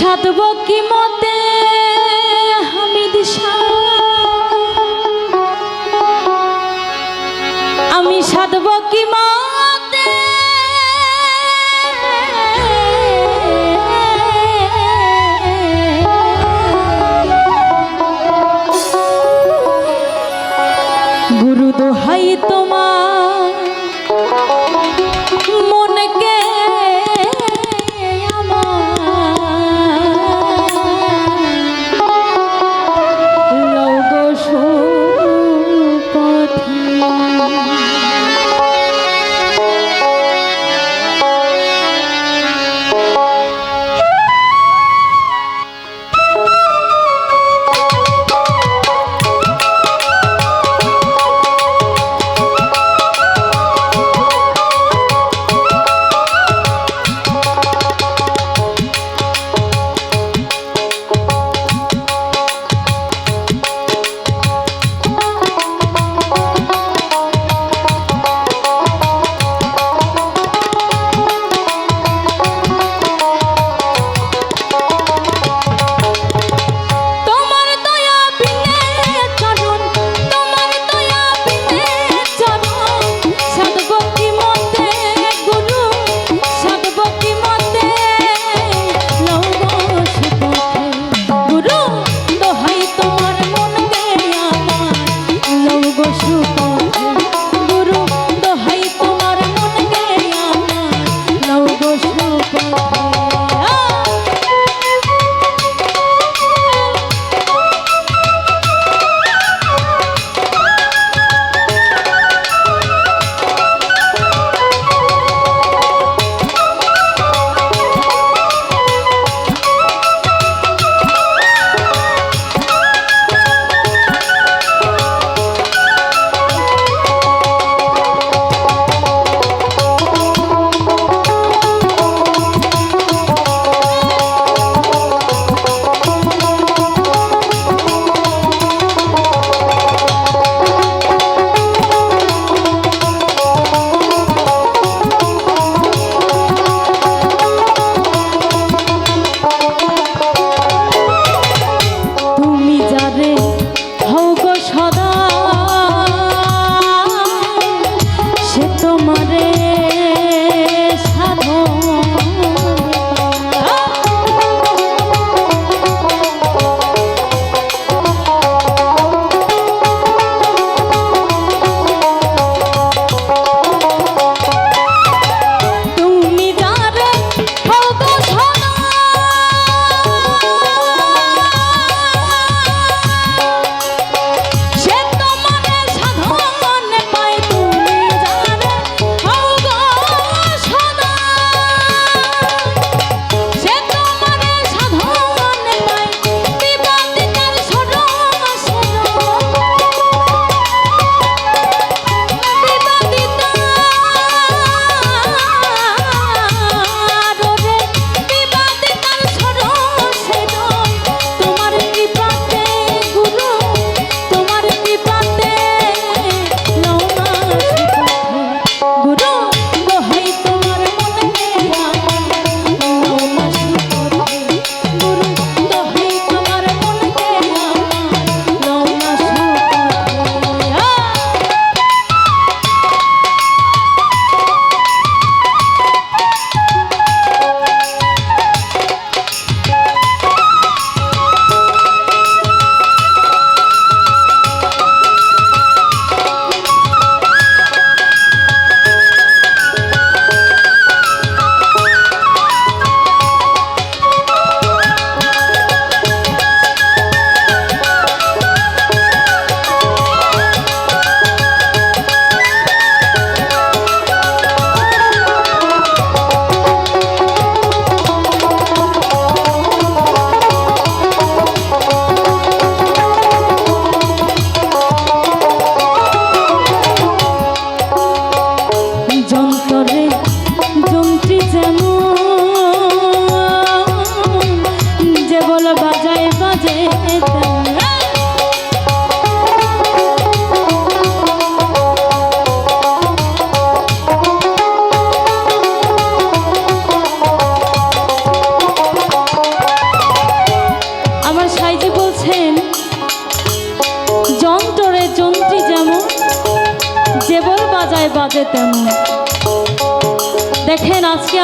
সাধব কি মতে? হামিদ আমি সাধব কি মতে? গুরু দোহাই তো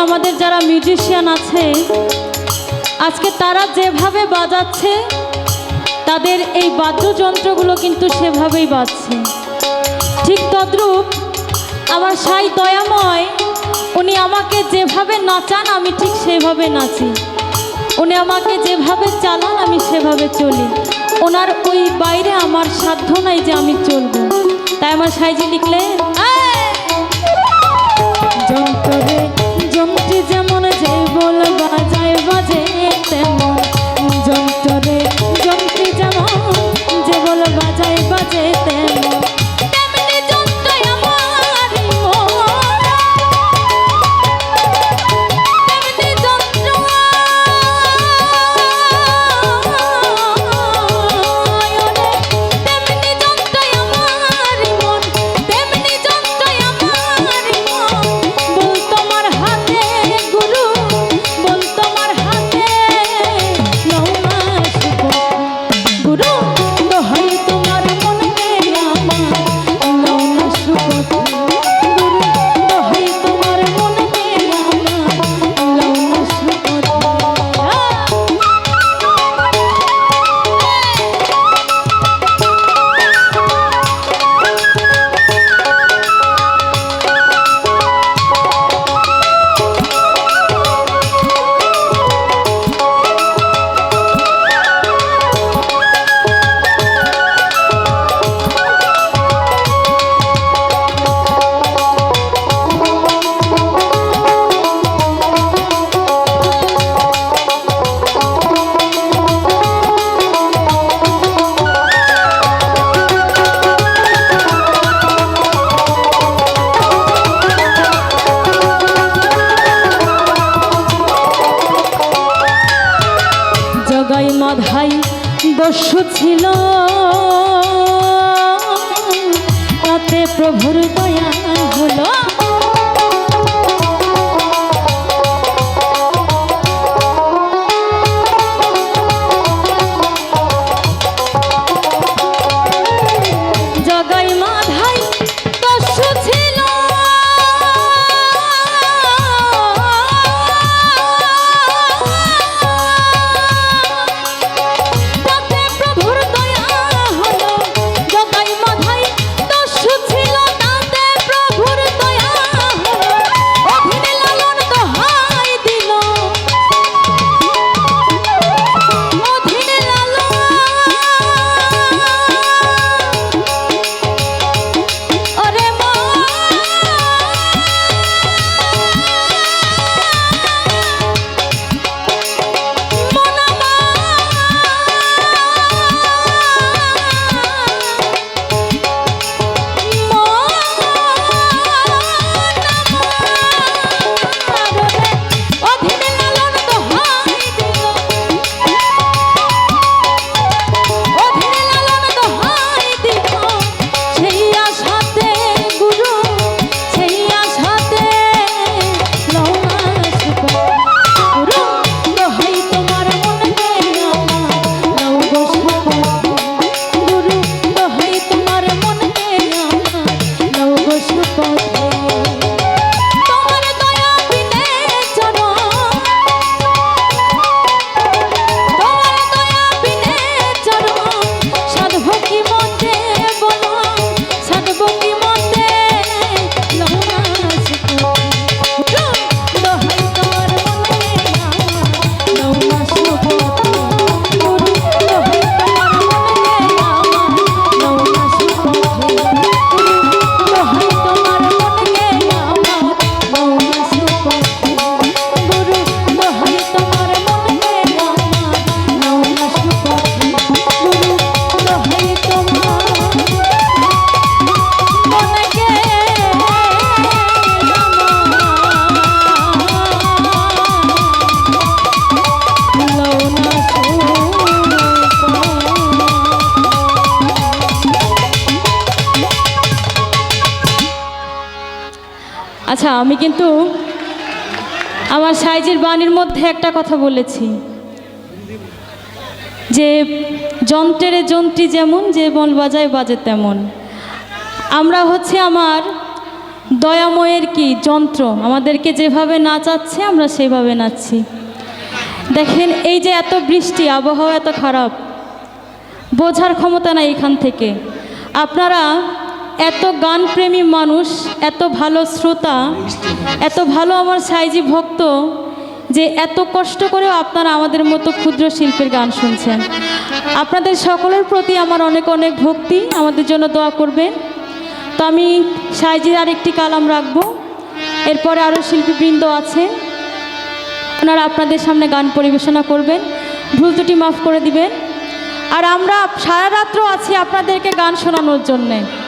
আমাদের যারা মিউজিশিয়ান আছে, আজকে তারা যেভাবে বাজাচ্ছে, তাদের এই বাদ্যযন্ত্রগুলো কিন্তু সেভাবেই বাজছে। ঠিক তদ্রূপ আমার সাই দয়াময়, উনি আমাকে যেভাবে নাচান, আমি ঠিক সেভাবে নাচি। উনি আমাকে যেভাবে চালান, আমি সেভাবে চলি। ওনার ওই বাইরে আমার সাধ্য নাই যে আমি চলব। তাই আমার সাইজি লিখলে ছিল আচ্ছা আমি কিন্তু আমার সাইজের বাণীর মধ্যে একটা কথা বলেছি। যে যন্ত্রের যন্ত্রী যেমন, যে বন বাজায় বাজে তেমন। আমরা হচ্ছে আমার দয়াময়ের কি যন্ত্র, আমাদেরকে যেভাবে নাচাচ্ছে, আমরা সেভাবে নাচছি। দেখেন, এই যে এত বৃষ্টি, আবহাওয়া এত খারাপ, বোঝার ক্ষমতা নাই এখান থেকে। আপনারা এত গানপ্রেমী মানুষ, এত ভালো শ্রোতা, এত ভালো আমার সাইজি ভক্ত, যে এত কষ্ট করেও আপনারা আমাদের মতো ক্ষুদ্র শিল্পের গান শুনছেন। আপনাদের সকলের প্রতি আমার অনেক অনেক ভক্তি, আমাদের জন্য দোয়া করবেন। তো আমি সাইজির আরেকটি কালাম রাখব। এরপরে আরও শিল্পীবৃন্দ আছে। ওনারা আপনাদের সামনে গান পরিবেশনা করবেন। ভুল দুটি মাফ করে দিবেন। আর আমরা সারা রাত্র আছি আপনাদেরকে গান শোনানোর জন্যে।